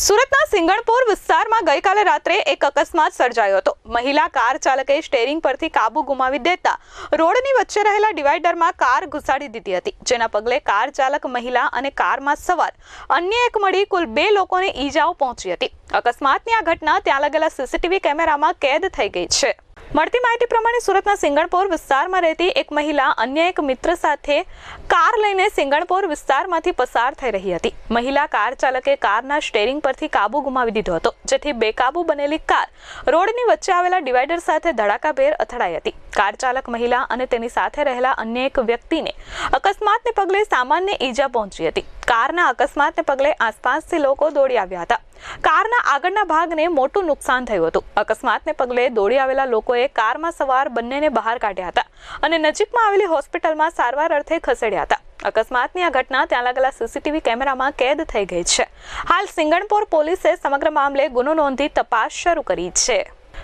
સુરતના સિંગણપુર વિસ્તારમાં ગઈકાલે રાત્રે એક અકસ્માત સર્જાયો હતો. મહિલા કાર ચાલકે સ્ટેરિંગ પરથી કાબુ ગુમાવી દેતા રોડની વચ્ચે રહેલા ડિવાઈડરમાં કાર ઘુસાડી દીધી હતી, જેના પગલે કાર ચાલક મહિલા અને કારમાં સવાર અન્ય એક મળી કુલ બે લોકોને ઈજાઓ પહોંચી હતી. અકસ્માતની આ ઘટના ત્યાં લાગેલા સીસીટીવી કેમેરામાં કેદ થઈ ગઈ છે. મળતી માહિતી પ્રમાણે સુરતના સિંગણપોર વિસ્તારમાં રહેતી એક મહિલા અન્ય એક મિત્ર સાથે કાર લઈને સિંગણપોર વિસ્તારમાંથી પસાર થઈ રહી હતી. મહિલા કાર ચાલકે કારના સ્ટેરિંગ પરથી કાબુ ગુમાવી દીધો હતો, જેથી બેકાબુ બનેલી કાર રોડની વચ્ચે આવેલા ડિવાઈડર સાથે ધડાકાભેર અથડાઈ હતી. કાર ચાલક મહિલા અને તેની સાથે રહેલા અન્ય એક વ્યક્તિને અકસ્માતને પગલે સામાન્ય ઈજા પહોંચી હતી. કારના અકસ્માતને પગલે આસપાસથી લોકો દોડી આવ્યા હતા. કારના આગળના ભાગને મોટું નુકસાન થયું હતું. અકસ્માતને પગલે દોડી આવેલા લોકોએ કારમાં સવાર બંનેને બહાર કાઢ્યા હતા અને નજીકમાં આવેલી હોસ્પિટલમાં સારવાર અર્થે ખસેડ્યા હતા. અકસ્માતની આ ઘટના ત્યાં લાગેલા સીસીટીવી કેમેરામાં કેદ થઈ ગઈ છે. હાલ સિંગણપોર પોલીસે સમગ્ર મામલે ગુનો નોંધી તપાસ શરૂ કરી છે.